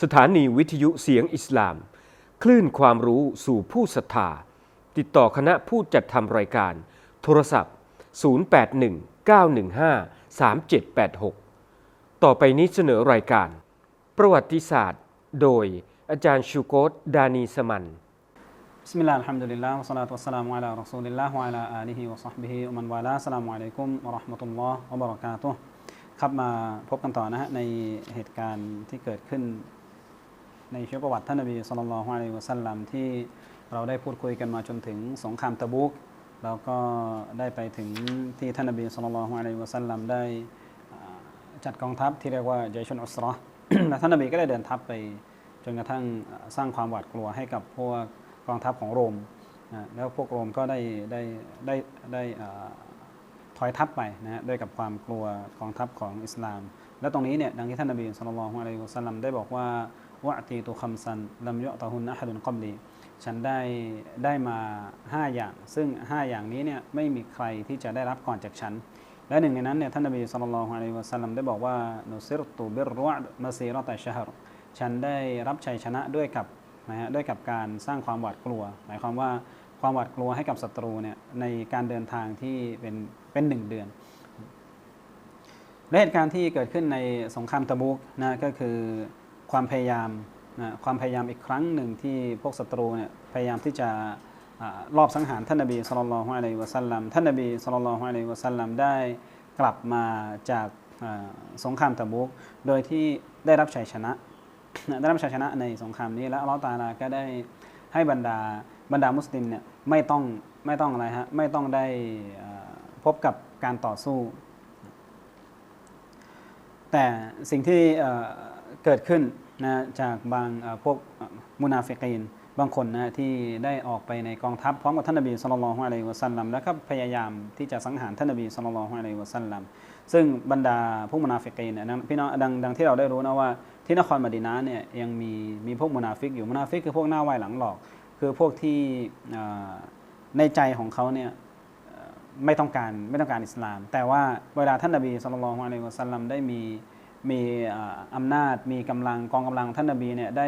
สถานีวิทยุเสียงอิสลาม คลื่นความรู้สู่ผู้ศรัทธา ติดต่อคณะผู้จัดทำรายการ โทรศัพท์ 0819153786 ต่อไปนี้เสนอรายการ ประวัติศาสตร์ โดยอาจารย์ชูโกตดานีสมัน بسم الله الحمد لله والصلاة والسلام على رسول الله وعلى آله وصحبه ومن والاه السلام عليكم ورحمة الله وبركاته ครับมาพบกันต่อนะฮะในเหตุการณ์ที่เกิดขึ้น ในชีวประวัติท่านนบีสุลต่านละฮ์อะลัยฮิวะสัลลัมที่เราได้พูดคุยกันมาจนถึงสงครามตะบุกแล้วก็ได้ไปถึงที่ท่านนบีสุลต่านละฮ์อะลัยฮิวะสัลลัมได้จัดกองทัพที่เรียกว่าเจชนอุสราและท่านนบีก็ได้เดินทัพไปจนกระทั่งสร้างความหวาดกลัวให้กับพวกกองทัพของโรมนะแล้วพวกโรมก็ได้ได้ได้ได้ถอยทัพไปนะฮะด้วยกับความกลัวกองทัพของอิสลาม และตรงนี้เนี่ยดังที่ท่านนบีสุลต่านละฮ์อะลัยฮิวะสัลลัมได้บอกว่า วะตีตุคัมซันลัมยะตะฮุนนะฮะดุนกอบลีฉันได้ได้มา 5 อย่าง ซึ่ง 5 อย่างนี้เนี่ยไม่มีใครที่จะได้รับก่อนจากฉัน และหนึ่งในนั้นเนี่ยท่านนบีสุลต่านละฮ์อะลัยฮิวะสัลลัมได้บอกว่านุซิรตุบิรวะมาซีรอตะชฮรฉันได้รับชัยชนะด้วยกับนะฮะด้วยกับการสร้างความหวาดกลัว หมายความว่าความหวาดกลัวให้กับศัตรูเนี่ยในการเดินทางที่เป็นเป็นหนึ่งเดือนและเหตุการณ์ที่เกิดขึ้นในสงครามตะบุกนะก็คือ ความพยายามนะความพยายามอีกครั้งหนึ่งที่พวกศัตรูเนี่ยพยายามที่จะอรอบสังหารท่านนบีสุลต่านละฮ์อะลัยวะสัลลัมท่านนบีสุลต่านละฮ์อะลัยวะสัลลัมได้กลับมาจากสงครามตะบุกโดยที่ได้รับชัยชนะได้รับชัยชนะในสงครามนี้และอัลลอฮฺตาลาก็ได้ให้บรรดาบรรดามุสลิมเนี่ยไม่ต้องไม่ต้องอะไรฮะไม่ต้องได้พบกับการต่อสู้ แต่สิ่งที่ เกิดขึ้นนะจากบางพวกมุนาฟิกีนบางคนนะที่ได้ออกไปในกองทัพพร้อมกับท่านนบีสุลต่านละฮ์อะลัยวะสัลลัมแล้วก็พยายามที่จะสังหารท่านนบีสุลต่านละฮ์อะลัยวะสัลลัมซึ่งบรรดาพวกมุนาฟิกีนนะพี่น้องดังดังที่เราได้รู้นะว่าที่นครมดีนะห์เนี่ยยังมีมีพวกมุนาฟิกอยู่มุนาฟิกคือพวกหน้าไหวหลังหลอก คือพวกที่ในใจของเขาเนี่ยไม่ต้องการไม่ต้องการอิสลาม แต่ว่าเวลาท่านนบีสุลต่านละฮ์อะลัยวะสัลลัมได้มี มีอ่าอำนาจมีกำลังกองกำลังท่านนบีเนี่ยได้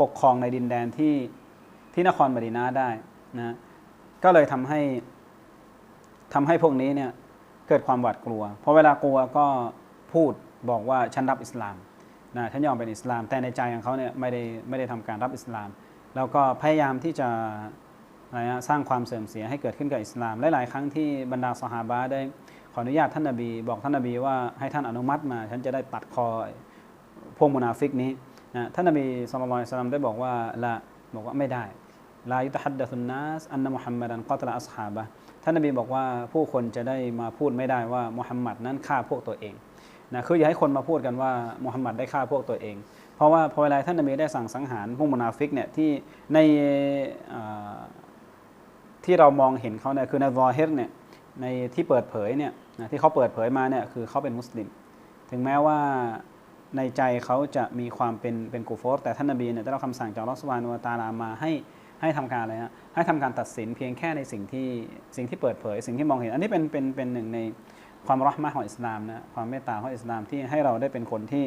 ปกครองในดินแดนที่ที่นครมดีนาได้นะก็เลยทำให้ทำให้พวกนี้เนี่ยเกิดความหวาดกลัว เพราะเวลากลัวก็พูดบอกว่าฉันรับอิสลามนะฉันยอมเป็นอิสลาม แต่ในใจของเขาเนี่ยไม่ได้ไม่ได้ทำการรับอิสลาม แล้วก็พยายามที่จะอะไรนะสร้างความเสื่อมเสียให้เกิดขึ้นกับอิสลามหลายๆครั้งที่บรรดาสหาบะได้ ขออนุญาตท่านนบี บอกท่านนบีว่าให้ท่านอนุมัติมา ฉันจะได้ตัดคอพวกมุนาฟิกนี้นะท่านนบีสุลต่านสลัมได้บอกว่าละบอกว่าไม่ได้ลายุตฮัดดะซุนนัสอันนะมุฮัมมัดันกอตละอัสฮาบะท่านนบีบอกว่าผู้คนจะได้มาพูดไม่ได้ว่ามุฮัมมัดนั้นฆ่าพวกตัวเองนะคืออย่าให้คนมาพูดกันว่ามุฮัมมัดได้ฆ่าพวกตัวเอง เพราะว่าพอเวลาท่านนบีได้สั่งสังหารพวกมุนาฟิกเนี่ยที่ในที่เรามองเห็นเขาเนี่ยคือในวอเฮรเนี่ย ในที่เปิดเผยเนี่ยนะที่เขาเปิดเผยมาเนี่ยคือเขาเป็นมุสลิม ถึงแม้ว่าในใจเขาจะมีความเป็นเป็นกูฟอร์แต่ท่านนบีเนี่ยได้รับคำสั่งจากอัลอสุบฮานวตาลามาให้ให้ทำการอะไรฮะให้ทำการตัดสินเพียงแค่ในสิ่งที่สิ่งที่เปิดเผย สิ่งที่มองเห็น อันนี้เป็นเป็นเป็นหนึ่งในความรักมะของอิสลามนะความเมตตาของอิสลามที่ให้เราได้เป็นคนที่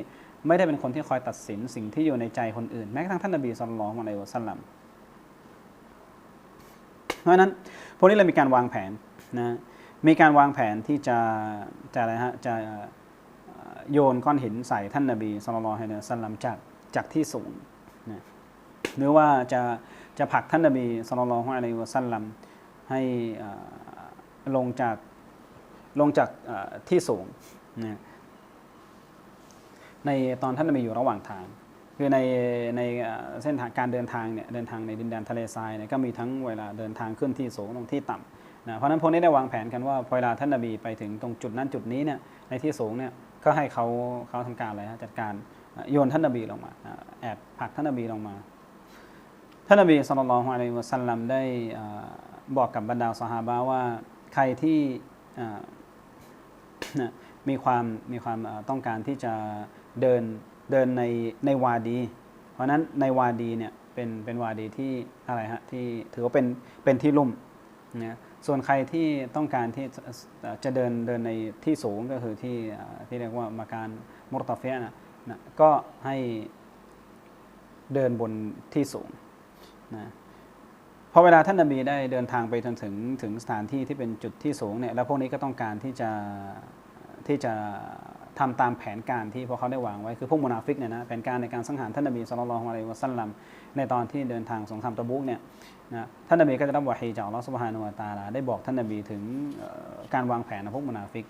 ไม่ได้เป็นคนที่คอยตัดสินสิ่งที่อยู่ในใจคนอื่น แม้กระทั่งท่านนบีสุลต่านละฮ์อะลัยฮิวะสัลลัมเพราะฉะนั้นพวกนี้เรามีการวางแผนนะ มีการวางแผนที่จะจะอะไรฮะจะโยนก้อนหินใส่ท่านนบีสุลต่าห์สัลลัมจากจากที่สูงนะหรือว่าจะจะผลักท่านนบีสุลต่านละฮ์อะลัยฮิวะสัลลัมให้ลงจากลงจากที่สูงนะในตอนท่านนบีอยู่ระหว่างทาง คือในในเอ่อเส้นทางการเดินทางเนี่ยเดินทางในดินแดนทะเลทรายเนี่ยก็มีทั้งเวลาเดินทางขึ้นที่สูงลงที่ต่ำ นะเพราะนั้นพวกนี้ได้วางแผนกันว่าพอเวลาท่านนบีไปถึงตรงจุดนั้นจุดนี้เนี่ยในที่สูงเนี่ยก็ให้เขาเขาทำการอะไรฮะจัดการโยนท่านนบีลงมาแอบผลักท่านนบีลงมา ท่านนบีสุลต่านละฮ์อะลัยฮิวะสัลลัมได้บอกกับบรรดาสหาบะว่าใครที่มีความมีความต้องการที่จะเดินเดินในในวาดี เพราะฉะนั้นในวาดีเนี่ยเป็นเป็นวาดีที่อะไรฮะที่ถือว่าเป็นเป็นที่ลุ่มนะ ส่วนใครที่ต้องการที่จะเดินเดินในที่สูงก็คือที่ที่เรียกว่ามาการมุรตะเฟียนะนะก็ให้เดินบนที่สูงนะพอเวลาท่านนบีได้เดินทางไปจนถึงถึงสถานที่ที่เป็นจุดที่สูงเนี่ยแล้วพวกนี้ก็ต้องการที่จะที่จะ ทำตามแผนการที่พวกเขาได้วางไว้คือพวกมุนาฟิกเนี่ยนะแผนการในการสังหารท่านนบีสุลต่านละฮ์อะลัยวะสัลลัมในตอนที่เดินทางสงครามตะบุกเนี่ยนะท่านนบีก็จะรับวะฮีจากอัลลอฮ์ซุบฮานุวะตาลาได้บอกท่านนบีถึงการวางแผนของพวกมุนาฟิก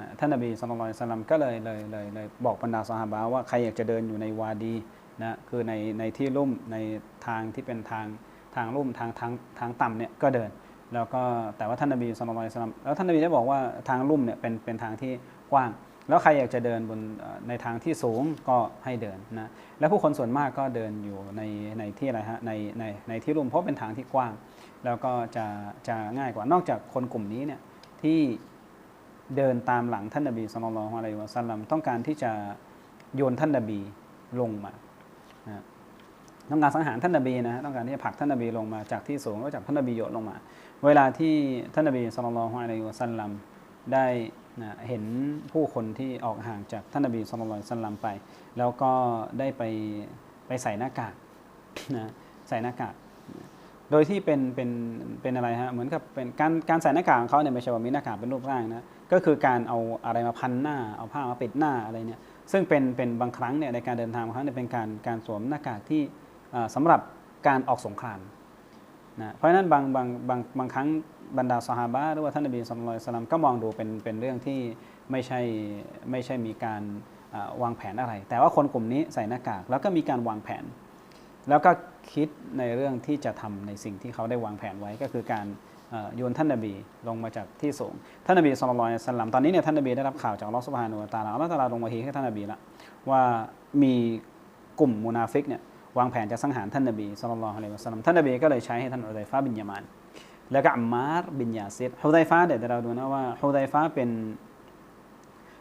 นะท่านนบีสุลต่านสัลัมก็เลยเลยเลยเลยบอกบรรดาสหาบะว่าใครอยากจะเดินอยู่ในวาดีนะคือในในที่ลุ่มในทางที่เป็นทางทางลุ่มทางทางทางต่ำเนี่ยก็เดินแล้วก็แต่ว่าท่านนบีสุลต่านสลัมแล้วท่านนบีได้บอกว่าทางลุ่มเนี่ยเป็นเป็นทางที่กว้าง แล้วใครอยากจะเดินบนในทางที่สูงก็ให้เดินนะแล้วผู้คนส่วนมากก็เดินอยู่ในในที่อะไรฮะในในในที่ลุ่มเพราะเป็นทางที่กว้าง แล้วก็จะจะง่ายกว่านอกจากคนกลุ่มนี้เนี่ยที่เดินตามหลังท่านนบีสุลต่านอะลัยฮิวะสัลลัมต้องการที่จะโยนท่านนบีลงมาต้องการสังหารท่านนบีนะต้องการที่จะผลักท่านนบีลงมาจากที่สูงแล้วจากท่านนบีโยนลงมา เวลาที่ท่านนบีสุลต่านอะลัยฮิวะสัลลัมได้ นะเห็นผู้คนที่ออกห่างจากท่านนบีสุลต่านสัลลัมไป แล้วก็ได้ไปไปใส่หน้ากากนะใส่หน้ากากโดยที่เป็นเป็นเป็นอะไรฮะเหมือนกับเป็นการการใส่หน้ากากของเขาเนี่ยไม่ใช่ว่ามีหน้ากากเป็นรูปร่างนะก็คือการเอาอะไรมาพันหน้า เอาผ้ามาปิดหน้าอะไรเนี่ยซึ่งเป็นเป็นบางครั้งเนี่ยในการเดินทางของเขาเนี่ยเป็นการการสวมหน้ากากที่เอ่อสำหรับการออกสงคราม นะเพราะฉะนั้นบางบางบางบางครั้งบรรดาสหาบะหรือว่าท่านนบีสุลต่านสลัมก็มองดูเป็นเป็นเรื่องที่ไม่ใช่ไม่ใช่มีการวางแผนอะไร แต่ว่าคนกลุ่มนี้ใส่หน้ากากแล้วก็มีการวางแผน แล้วก็คิดในเรื่องที่จะทำในสิ่งที่เขาได้วางแผนไว้ก็คือการโยนท่านนบีลงมาจากที่สูง ท่านนบีสุลต่านสลัมตอนนี้เนี่ยท่านนบีได้รับข่าวจากอัลลอสุบฮานุตาลาอัลลอฮฺตะอาลาลงมาฮีให้ท่านนบีละว่ามีกลุ่มมุนาฟิกเนี่ย วางแผนจะสังหารท่านนบีสุลต่านอะลัยฮิวะสัลลัมท่านนบีก็เลยใช้ให้ท่านอุซัยฟาบินยามาน แล้วก็อัมมาร์บินยาซิดฮุไดฟ้าเดี๋ยวเราดูนะว่าฮุไดฟ้าเป็น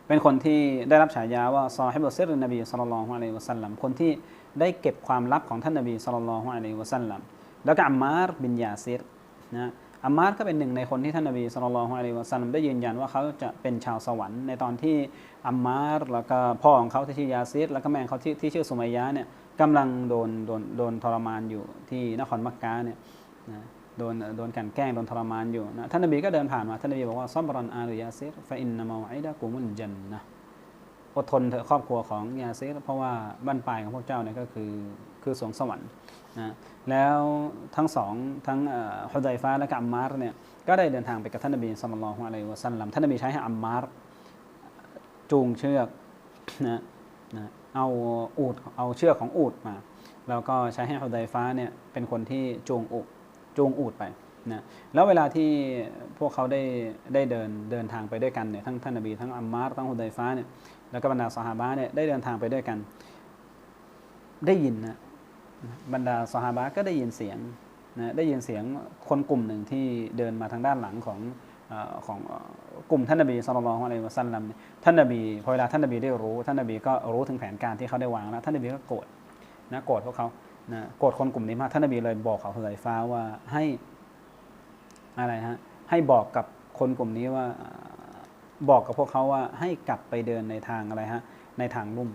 เป็นคนที่ได้รับฉายาว่าซอฮิบุซิรนบีสุลต่านอะลัยฮิวะสัลลัมคนที่ได้เก็บความลับของท่านนบีสุลต่านอะลัยฮิวะสัลลัมแล้วก็อัมมาร์บินยาซิรนะอัมมาร์ก็เป็นหนึ่งในคนที่ท่านนบีสุลต่านอะลัยฮิวะสัลลัมได้ยืนยันว่าเขาจะเป็นชาวสวรรค์ในตอนที่อัมมาร์แล้วก็พ่อของเขาที่ชื่อยาซิรแล้วก็แม่ของเขาที่ที่ชื่อสุมัยยะเนี่ย กำลังโดนโดนโดนทรมานอยู่ที่นครมักกะเนี่ยนะโดนโดนกันแกล้งโดนทรมานอยู่นะท่านนบีก็เดินผ่านมาท่านนบีบอกว่าซับรันอาริยาซิรฟะอินนามะอิดะกุมุลจันนะอดทนเถอะครอบครัวของยาซิรเพราะว่าบ้านปลายของพวกเจ้าเนี่ยก็คือคือสวงสวรรค์นะแล้วทั้งสองทั้งฮุดัยฟ้าและก็อัมมาร์เนี่ยก็ได้เดินทางไปกับท่านนบีสุลต่านละฮ์อะลัยวะสัลลัมท่านนบีใช้ให้อัมมาร์จูงเชือกนะนะ เอาอูดเอาเชือกของอูดมา แล้วก็ใช้ให้ฮุดัยฟ้าเนี่ยเป็นคนที่จูงอูดจูงอูดไปนะแล้วเวลาที่พวกเขาได้ได้เดินเดินทางไปด้วยกันเนี่ยทั้งท่านนบีทั้งอัมมาร์ทั้งฮุดัยฟ้าเนี่ยแล้วก็บรรดาสหาบะเนี่ยได้เดินทางไปด้วยกัน ได้ยินนะบรรดาสหาบะก็ได้ยินเสียงนะได้ยินเสียงคนกลุ่มหนึ่งที่เดินมาทางด้านหลังของ ของกลุ่มท่านนบีสุลต่านอะลัยฮิวะสัลลัมเนี่ยท่านนบีพอเวลาท่านนบีได้รู้ ท่านนบีก็รู้ถึงแผนการที่เขาได้วางแล้วท่านนบีก็โกรธนะโกรธพวกเขานะโกรธคนกลุ่มนี้มากท่านนบีเลยบอกเขาฮุไซฟ้าว่าให้อะไรฮะให้บอกกับคนกลุ่มนี้ว่าบอกกับพวกเขาว่าให้กลับไปเดินในทางอะไรฮะในทางลุ่ม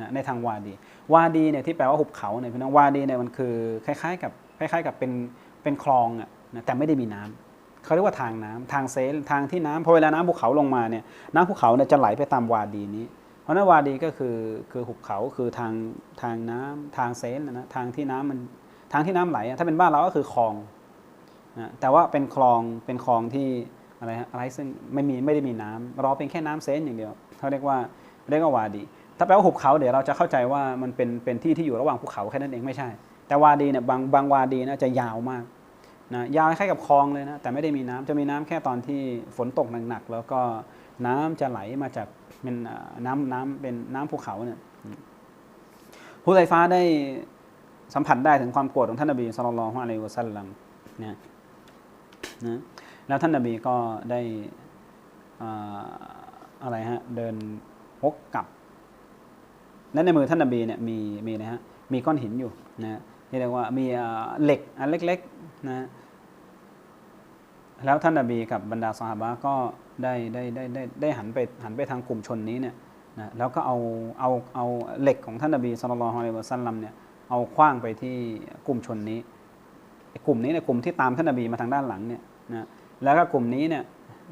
นะในทางวาดี วาดีเนี่ยที่แปลว่าหุบเขาเนี่ยพี่น้องวาดีเนี่ยมันคือคล้ายๆกับคล้าย ๆ กับเป็นเป็นคลองอะนะแต่ไม่ได้มีน้ำ เขาเรียกว่าทางน้ำทางเซลทางที่น้ำพอเวลาน้ำภูเขาลงมาเนี่ยน้ำภูเขาเนี่ยจะไหลไปตามวาดีนี้ เพราะนั้นวาดีก็คือคือหุบเขาคือทางทางน้ำทางเซลนะนะทางที่น้ำมันทางที่น้ำไหล ถ้าเป็นบ้านเราก็คือคลองนะแต่ว่าเป็นคลองเป็นคลองที่อะไรฮะอะไรซึ่งไม่มีไม่ได้มีน้ำรอเป็นแค่น้ำเซนอย่างเดียวเขาเรียกว่าเรียกว่าวาดีถ้าแปลว่าหุบเขาเดี๋ยวเราจะเข้าใจว่ามันเป็นเป็นที่ที่อยู่ระหว่างภูเขาแค่นั้นเองไม่ใช่ แต่วาดีเนี่ยบางบางวาดีนะจะยาวมาก นะยาวคล้ายกับคลองเลยนะแต่ไม่ได้มีน้ำจะมีน้ำแค่ตอนที่ฝนตกหนักๆแล้วก็น้ำจะไหลมาจากเป็นน้ำน้ำเป็นน้ำภูเขาเนี่ยฮุไซฟ้าได้สัมผัสได้ถึงความโกรธของท่านนบีสุลต่านละฮ์อะลัยวะสัลลัมเนี่ยนะแล้วท่านนบีก็ได้อ่าอะไรฮะเดินวกกลับและในมือท่านนบีเนี่ยมีมีนะฮะมีก้อนหินอยู่นะที่เรียกว่ามีเหล็กอันเล็กๆนะ แล้วท่านนบีกับบรรดาสหบะก็ได้ได้ได้ได้ได้หันไปหันไปทางกลุ่มชนนี้เนี่ยนะแล้วก็เอาเอาเอาเหล็กของท่านนบีสุลต่านอะลัยฮิวะสัลลัมเนี่ยเอาคว้างไปที่กลุ่มชนนี้กลุ่มนี้เนี่ยกลุ่มที่ตามท่านนบีมาทางด้านหลังเนี่ยนะแล้วก็กลุ่มนี้เนี่ย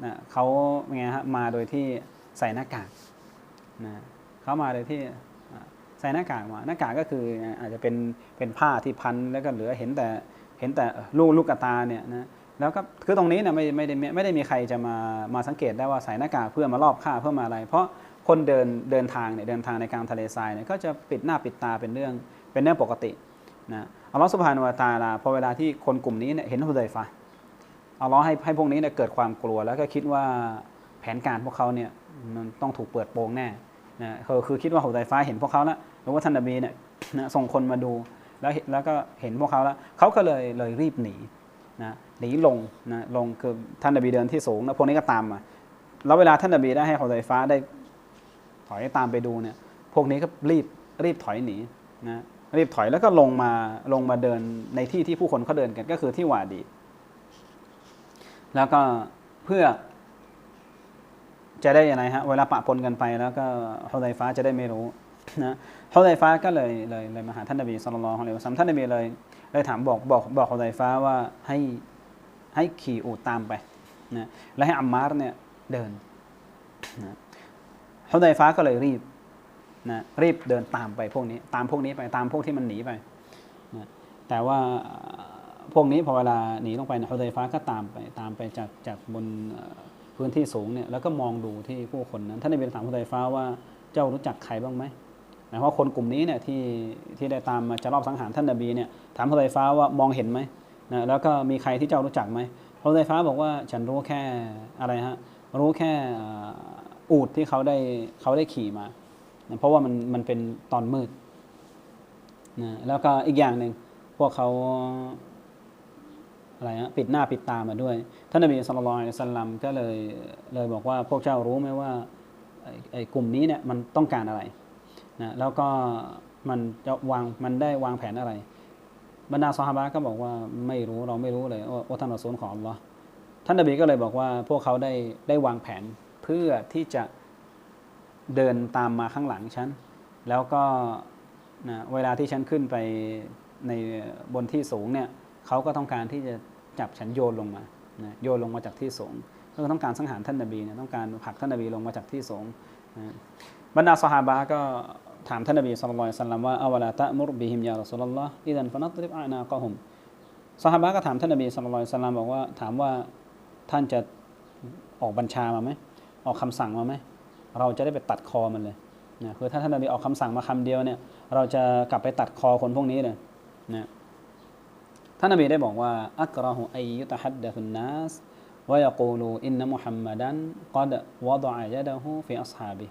นะเขาไงฮะมาโดยที่ใส่หน้ากากนะเขามาโดยที่ใส่หน้ากากมาหน้ากากก็คืออาจจะเป็นเป็นผ้าที่พันแล้วก็เหลือเห็นแต่เห็นแต่ลูกลูกตาเนี่ยนะ แล้วก็คือตรงนี้เนี่ยไม่ไม่ได้ไม่ได้มีใครจะมามาสังเกตได้ว่าใส่หน้ากากเพื่อมารอบฆ่าเพื่อมาอะไร เพราะคนเดินเดินทางเนี่ยเดินทางในกลางทะเลทรายเนี่ยก็จะปิดหน้าปิดตาเป็นเรื่องเป็นเรื่องปกตินะอัลลอฮฺสุบฮานุวะตาลาพอเวลาที่คนกลุ่มนี้เนี่ยเห็นฮุดัยฟะอัลลอฮ์ให้ให้พวกนี้เนี่ยเกิดความกลัวแล้วก็คิดว่าแผนการพวกเขาเนี่ยมันต้องถูกเปิดโปงแน่นะคือคือคิดว่าฮุดัยฟะเห็นพวกเขาแล้วหรือว่าท่านนบีเนี่ยนะส่งคนมาดูแล้วแล้วก็เห็นพวกเขาแล้วเขาก็เลยเลยรีบหนีนะ หนีลงนะลงคือท่านนบีเดินที่สูงแล้วพวกนี้ก็ตามมา แล้วเวลาท่านนบีได้ให้ฮุดัยฟะห์ได้ถอยตามไปดูเนี่ยพวกนี้ก็รีบรีบถอยหนีนะรีบถอยแล้วก็ลงมาลงมาเดินในที่ที่ผู้คนเขาเดินกันก็คือที่วาดี แล้วก็เพื่อจะได้ยังไงฮะเวลาปะปนกันไปแล้วก็ฮุดัยฟ้าจะได้ไม่รู้นะฮุดัยฟ้าก็เลยเลยเลยมาหาท่านนบีสุลต่านละฮ์อะลัยฮิวะซัลลัมท่านนบีเลยเลยถามบอกบอกบอกฮุดัยฟ้าว่าให้ ให้ขี่อูตามไปนะและให้อัมมาร์เนี่ยเดินนะฮุดัยฟ้าก็เลยรีบนะรีบเดินตามไปพวกนี้ ตามพวกนี้ไปตามพวกที่มันหนีไปนะแต่ว่าพวกนี้พอเวลาหนีลงไปนยฮุดัยฟ้าก็ตามไปตามไปจากจากบนพื้นที่สูงเนี่ยแล้วก็มองดูที่ผู้คนนั้นท่านนบีถามฮุดัยฟ้าว่าเจ้ารู้จักใครบ้างไหมหมายวามว่าคนกลุ่มนี้เนี่ยที่ที่ได้ตามมาจะรอบสังหารท่านนบีเนี่ยถามฮุดัยฟ้าว่ามองเห็นไหม นะแล้วก็มีใครที่เจ้ารู้จักไหมฮุดัยฟ้าบอกว่าฉันรู้แค่อะไรฮะรู้แค่อูดที่เขาได้เขาได้ขี่มานะเพราะว่ามันมันเป็นตอนมืดนะแล้วก็อีกอย่างหนึ่งพวกเขาอะไรนะปิดหน้าปิดตามาด้วย ท่านนบีสุลต่านสัลลัมก็เลยเลยบอกว่าพวกเจ้ารู้ไหมว่าไอ้ไอ้กลุ่มนี้เนี่ยมันต้องการอะไรนะแล้วก็มันจะวางมันได้วางแผนอะไร บรรดาซอฮาบะก็บอกว่าไม่รู้เราไม่รู้เลยว่าท่านอัลลอฮ์ของอัลลอฮ์ท่านนบีก็เลยบอกว่าพวกเขาได้ได้วางแผนเพื่อที่จะเดินตามมาข้างหลังฉัน แล้วก็นะเวลาที่ฉันขึ้นไปในบนที่สูงเนี่ยเขาก็ต้องการที่จะจับฉันโยนลงมานะโยนลงมาจากที่สูงก็ต้องการสังหารท่านนบีเนี่ยต้องการผลักท่านนบีลงมาจากที่สูงนะบรรดาสหาบะก็ ถามท่านนบีสุลต่านสัลลัมว่าอาวลาตะมุรบิฮิมยารัสุลลอฮ์อิดันฟนัตริบอานาก็ฮุมสหาบะก็ถามท่านนบีสุลต่านสัลลัมบอกว่าถามว่าท่านจะออกบัญชามาไหมออกคำสั่งมาไหมเราจะได้ไปตัดคอมันเลยนะคือถ้าท่านนบีออกคำสั่งมาคำเดียวเนี่ย เราจะกลับไปตัดคอคนพวกนี้เลยนะท่านนบีได้บอกว่าอักราหุอัยยุตฮัดดะฮุนนัสวะยะกูลูอินนะมุฮัมมัดันกัดวะดะยะดะฮูฟิอัศฮาบิ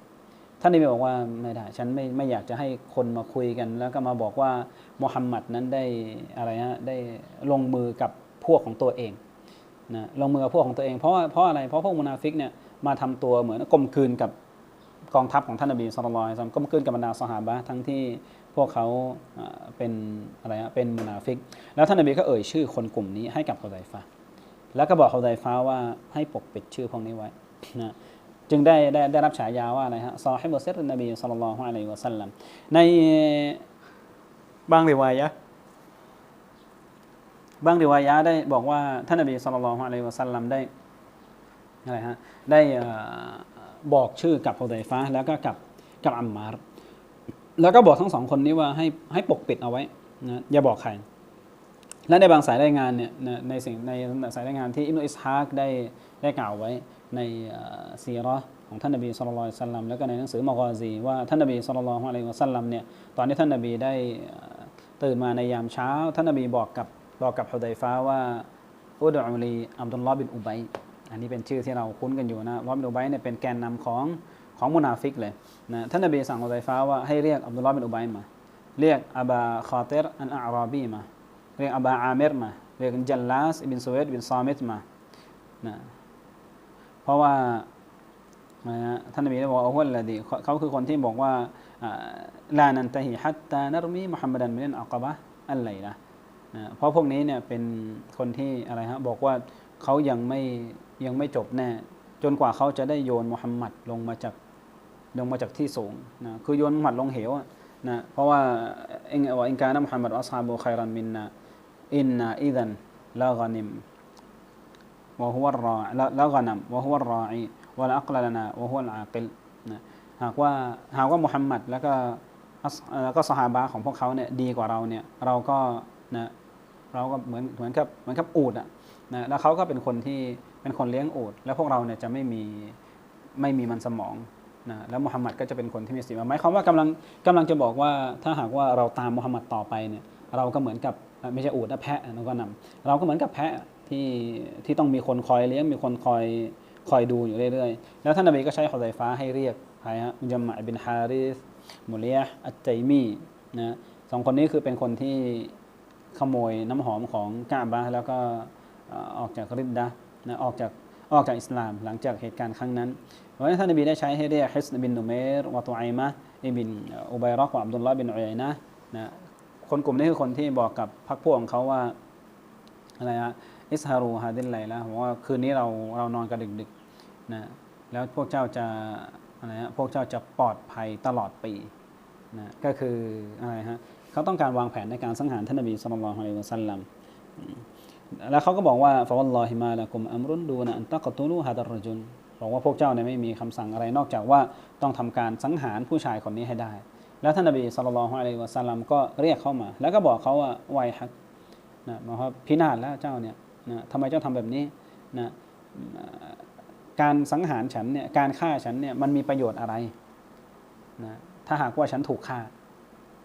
ท่านนบีบอกว่าไม่ได้ ฉันไม่ไม่อยากจะให้คนมาคุยกัน แล้วก็มาบอกว่ามุฮัมมัดนั้นได้อะไรฮะได้ลงมือกับพวกของตัวเองนะลงมือกับพวกของตัวเองเพราะเพราะอะไรเพราะพวกมุนาฟิกเนี่ยมาทำตัวเหมือนกลมกลืนกับกองทัพของท่านนบีสุลต่านก็มาขึ้นกับบรรดาสหาบะทั้งที่พวกเขาเป็นอะไรฮะเป็นมุนาฟิก แล้วท่านนบีก็เอ่ยชื่อคนกลุ่มนี้ให้กับฮุไดฟาแล้วก็บอกฮุไดฟาว่าให้ปกปิดชื่อพวกนี้ไว้นะ จึงได้ได้ได้รับฉายาว่าอะไรฮะซอฮิบุเซตนบีสุลต่านละฮ์อะลัยฮิวะสัลลัมในบางริวายะห์บางริวายะห์ได้บอกว่าท่านนบีสุลต่านละฮ์อะลัยฮิวะสัลลัมได้อะไรฮะได้เอ่อบอกชื่อกับฮุไดฟ้าแล้วก็กับกับอัมมาร์แล้วก็บอกทั้งสองคนนี้ว่าให้ให้ปกปิดเอาไว้นะอย่าบอกใคร และในบางสายรายงานเนี่ยนะในสิ่งในสายรายงานที่อิมนุอิสฮากได้ได้กล่าวไว้ ในซีราะห์ของท่านนบีสุลต่านสัลลัมแล้วก็ในหนังสือมากอซีว่าท่านนบีสุลต่านอะลัยฮิวะสัลลัมเนี่ยตอนที่ท่านนบีได้ตื่นมาในยามเช้า ท่านนบีบอกกับบอกกับฮุไดฟ้าว่าอุดอุลีอับดุลลอฮ์บินอุบัยอันนี้เป็นชื่อที่เราคุ้นกันอยู่นะรอบินอุบัยเนี่ยเป็นแกนนำของของมุนาฟิกเลยนะท่านนบีสั่งอุไดฟ้าว่าให้เรียกอับดุลลอฮ์บินอุบัยมาเรียกอับาคาเตรอันอาราบีมาเรียกอับาอาเมรมาเรียกจัลลาสบินซูเวตบินซามิตมานะ เพราะว่าท่านนบีได้บอกว่าฮุวะลลดีเขาคือคนที่บอกว่าลานันตะฮิฮัตตานรมีมุฮัมมัดันมินอักบะอัลไลนะนะเพราะพวกนี้เนี่ยเป็นคนที่อะไรฮะบอกว่าเขายังไม่ยังไม่จบแน่ จนกว่าเขาจะได้โยนมุฮัมมัดลงมาจากลงมาจากที่สูงนะคือโยนมุฮัมมัดลงเหวนะเพราะว่าเองว่าอินกานะมุฮัมมัดอัสฮาบุขัยรันมินนาอินนาอิดันลากานิม وهو الراعي لا, لا غنم وهو الراعي ولا أقل لنا وهو العاقل นะหากว่าหากว่ามุฮัมมัดแล้วก็อัสแล้วก็สหาบะของพวกเขาเนี่ยดีกว่าเราเนี่ยเราก็นะเราก็เหมือนเหมือนกับเหมือนกับอูดอ่ะนะแล้วเขาก็เป็นคนที่เป็นคนเลี้ยงอูดแล้วพวกเราเนี่ยจะไม่มีไม่มีมันสมองนะแล้วมุฮัมมัดก็จะเป็นคนที่มีสติหมายความว่ากำลังกำลังจะบอกว่าถ้าหากว่าเราตามมุฮัมมัดต่อไปเนี่ยเราก็เหมือนกับไม่ใช่อูดนะแพะนะก็นำเราก็เหมือนกับแพะ ที่ที่ต้องมีคนคอยเลี้ยงมีคนคอยคอยดูอยู่เรื่อยๆ แล้วท่านนบีก็ใช้ฮุไซฟ้าให้เรียกใครฮะมุจัมมะบินฮาริสมุลียอัจไจมีนะสองคนนี้คือเป็นคนที่ขโมยน้ำหอมของกาบะแล้วก็ออกจากริดดะนะออกจากออกจากอิสลาม หลังจากเหตุการณ์ครั้งนั้นเพราะฉะนั้นท่านนบีได้ใช้ให้เรียกฮิสนบินนุเมรวะตุไอมะอิบินอุบัยรักวะอับดุลลาบินอุยนะนะคนกลุ่มนี้คือคนที่บอกกับพรรคพวกของเขาว่าอะไรฮะ อิสฮารูฮาดินไลละบอกว่าคืนนี้เราเรานอนกันดึกๆนะแล้วพวกเจ้าจะอะไรฮะพวกเจ้าจะปลอดภัยตลอดปีนะก็คืออะไรฮะเขาต้องการวางแผนในการสังหารท่านนบีสุลต่านละฮ์อะสัลลัมแล้วเขาก็บอกว่าฟะวัลลอฮิมาละกุมอัมรุนดูนะอันตะกตุลูฮะดัรจุนบอกว่าพวกเจ้าเนี่ยไม่มีคำสั่งอะไรนอกจากว่าต้องทำการสังหารผู้ชายคนนี้ให้ได้ แล้วท่านนบีสุลต่านละฮ์อะลัยฮิวะสัลลัมก็เรียกเข้ามา แล้วก็บอกเขาว่าไวฮักนะบอกว่าพินาศแล้วเจ้าเนี่ย นะทำไมเจ้าทำแบบนี้นะการสังหารฉันเนี่ยการฆ่าฉันเนี่ยมันมีประโยชน์อะไรนะถ้าหากว่าฉันถูกฆ่า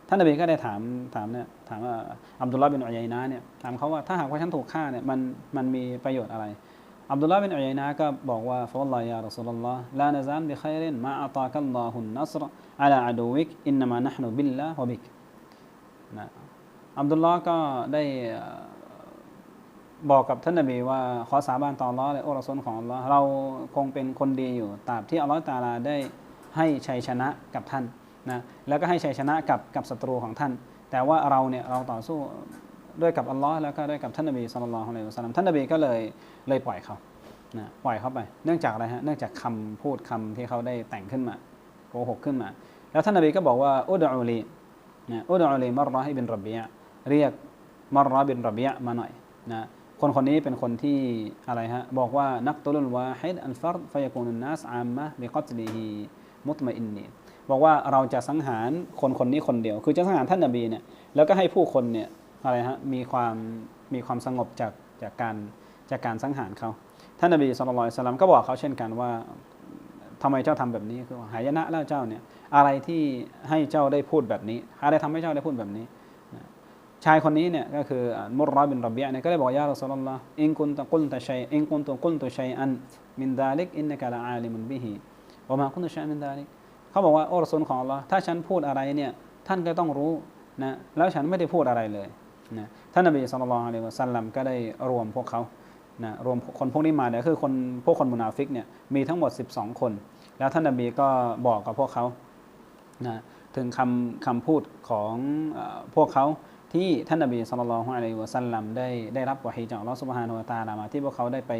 ท่านนบีก็ได้ถามถามเนี่ยถามว่าอับดุลลาห์บินอุยัยนะเนี่ยถามเขาว่าถ้าหากว่าฉันถูกฆ่าเนี่ยมันมันมีประโยชน์อะไรอับดุลลาห์บินอุยัยนะก็บอกว่าฟะลลอฮยารอซูลุลลอฮ์ลานะซานบิขัยรินมาอัตากัลลอฮุนนัสรอะลาอะดูวิกอินนามานะห์นุบิลลาฮ์วะบิกนะอับดุลลอฮ์ก็ได้ บอกกับท่านนบีว่าขอสาบานต่ออัลอฮ์เลยโอรอซูลของอัลลอฮ์เราคงเป็นคนดีอยู่ตราบที่อัลลอฮ์ตาลาได้ให้ชัยชนะกับท่านนะแล้วก็ให้ชัยชนะกับกับศัตรูของท่าน แต่ว่าเราเนี่ยเราต่อสู้ด้วยกับอัลลอฮ์แล้วก็ด้วยกับท่านนบีสุลต่านละฮ์อะลัยฮิวะสัลลัมท่านนบีก็เลยเลยปล่อยเขานะปล่อยเขาไป เนื่องจากอะไรฮะเนื่องจากคำพูดคำที่เขาได้แต่งขึ้นมาโกหกขึ้นมา แล้วท่านนบีก็บอกว่าอุดอูลีนะอุดอูลีมารอฮิบินรบียะเรียกมารอบินรบียะมาหน่อยนะ คนคนนี้เป็นคนที่อะไรฮะบอกว่านักตุลุลวาฮิดอัลฟัรฟยกูนุนนัสอามมะบิกัตลีฮีมุตมะอินนีบอกว่าเราจะสังหารคนคนนี้คนเดียว คือจะสังหารท่านนบีเนี่ยแล้วก็ให้ผู้คนเนี่ยอะไรฮะมีความมีความสงบจากจากการจากการสังหารเขาท่านนบีสุลต่านสลัมก็บอกเขาเช่นกันว่าทำไมเจ้าทำแบบนี้คือหายนะแล้วเจ้าเนี่ยอะไรที่ให้เจ้าได้พูดแบบนี้ อะไรทำให้เจ้าได้พูดแบบนี้ ชายคนนี้เนี่ยก็คือมุรรอบินรบียเนี่ยก็ได้บอกยารัสุลลอฮ์อินกุนตะกุลตะชัยอินกุนตะกุลตะชัยอันมินดาลิกอินนักละอาลิมุนบิฮิวะมากุนตะชัยมินดาลิกเขาบอกว่าโอ้รสุลของ Allah ถ้าฉันพูดอะไรเนี่ยท่านก็ต้องรู้นะแล้วฉันไม่ได้พูดอะไรเลยนะท่านนบีสุลต่านอะลัยฮิวะสัลลัมก็ได้รวมพวกเขานะรวมคนพวกนี้มาเนี่ยคือคนพวกคนมุนาฟิกเนี่ยมีทั้งหมด 12 คน แล้วท่านนบีก็บอกกับพวกเขานะถึงคำคำพูดของพวกเขา ที่ท่านนบีสุลต่านอะลัยวะสัลลัมได้ได้รับวะฮีจากอัลลอฮฺสุบฮานาละตาลามาที่พวกเขาได้ไป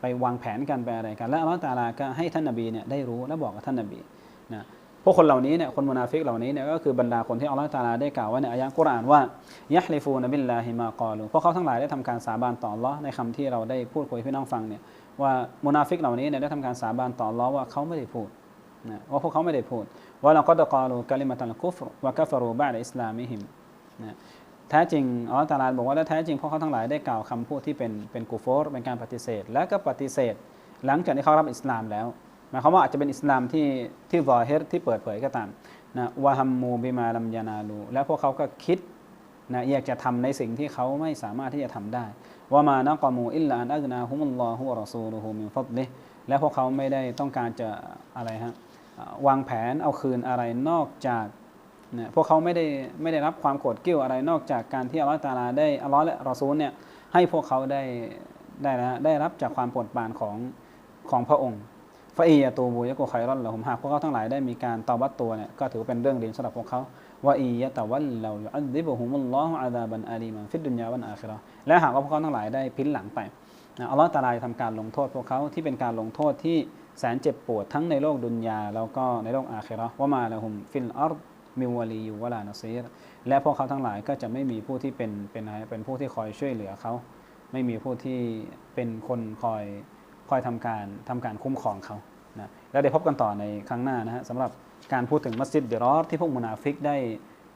ไปวางแผนกันไปอะไรกัน และอัลลอฮฺตาลาก็ให้ท่านนบีเนี่ยได้รู้และบอกกับท่านนบีนะพวกคนเหล่านี้เนี่ยคนมุนาฟิกเหล่านี้เนี่ยก็คือบรรดาคนที่อัลลอฮฺตาลาได้กล่าวไว้ในอายะกุรอานว่ายะฮลิฟูนบิลลาฮิมากอลูพวกเขาทั้งหลายได้ทำการสาบานต่ออัลลอฮ์ในคำที่เราได้พูดคุยพี่น้องฟังเนี่ยว่ามุนาฟิกเหล่านี้เนี่ยได้ทำการสาบานต่ออัลลอฮ์ว่าเขาไม่ได้พูดนะว่าพวกเขาไม่ได้พูดว่าเราก็ตะกอลูกะลิมัตัลกุฟรวะกัฟรูบะดอิสลามิฮิม นะแท้จริงอัลลอตาลาบอกว่าและแท้จริงพวกเขาทั้งหลายได้กล่าวคำพูดที่เป็นเป็นกูฟอร์เป็นการปฏิเสธ และก็ปฏิเสธ หลังจากที่เขารับอิสลามแล้วหมายความว่าอาจจะเป็นอิสลามที่ที่วอเฮรที่เปิดเผยก็ตามนะวะฮัมมูบิมาลัมยานาลูและพวกเขาก็คิดนะอยากจะทำในสิ่งที่เขาไม่สามารถที่จะทำได้ว่ามานะกอมูอิลลาอันอักนาฮุมุลลอฮุวะรอซูลุฮูมินฟัดลิและพวกเขาไม่ได้ต้องการจะอะไรฮะวางแผนเอาคืนอะไรนอกจาก นะพวกเขาไม่ได้ไม่ได้รับความโกรธเกี้ยวอะไรนอกจากการที่อัลลอฮฺตาลาได้อัลลอฮฺและรอซูลเนี่ยให้พวกเขาได้ได้นะได้รับจากความโปรดปรานของของพระองค์ฟาอียะตูบูยะกุไครอนละหุมหากพวกเขาทั้งหลายได้มีการตอบัตตัวเนี่ยก็ถือเป็นเรื่องดีสำหรับพวกเขาว่าอียะตะวัลเราอัลดิบหุมุลลอฮุอาดาบันอาลีมันฟิดดุนยาวันอาคิราและหากว่าพวกเขาทั้งหลายได้พินหลังไปนะอัลลอฮฺตาลาทำการลงโทษพวกเขาที่เป็นการลงโทษที่แสนเจ็บปวดทั้งในโลกดุนยาแล้วก็ในโลกอาคิราะว่ามาละหุมฟิลอัรด มิวลียูวลานาซีรและพวกเขาทั้งหลายก็จะไม่มีผู้ที่เป็นเป็นอะไรเป็นผู้ที่คอยช่วยเหลือเขา ไม่มีผู้ที่เป็นคนคอยคอยทำการทำการคุ้มครองเขานะแล้วเดี๋ยวพบกันต่อในครั้งหน้านะฮะสำหรับการพูดถึงมัสยิดเดรอรที่พวกมุนาฟิกได้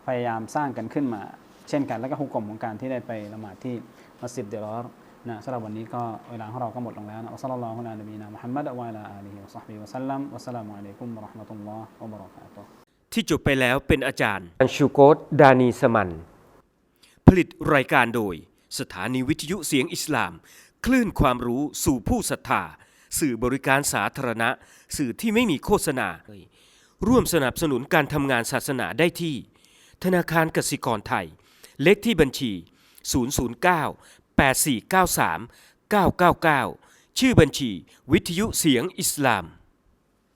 พยายามสร้างกันขึ้นมา เช่นกันแล้วก็ฮุกกลมของการที่ได้ไปละหมาดที่มัสยิดเดรอรนะสำหรับวันนี้ก็เวลาของเราก็หมดลงแล้วนะอัสสลามุอะลัยฮิวะนบีนะมุฮัมมัดวะอะลาอาลีฮิวะศอฮบิวะซัลลัมวัสสลามุอะลัยกุมวะเราะห์มะตุลลอฮ์วะบะเราะกาตุฮ์ ที่จบไปแล้วเป็นอาจารย์ อันชูโกตดานีสมัน ผลิตรายการโดย สถานีวิทยุเสียงอิสลาม คลื่นความรู้สู่ผู้ศรัทธา สื่อบริการสาธารณะ สื่อที่ไม่มีโฆษณา ร่วมสนับสนุนการทำงานศาสนาได้ที่ ธนาคารกสิกรไทย เลขที่บัญชี 009 8493 999 ชื่อบัญชี วิทยุเสียงอิสลาม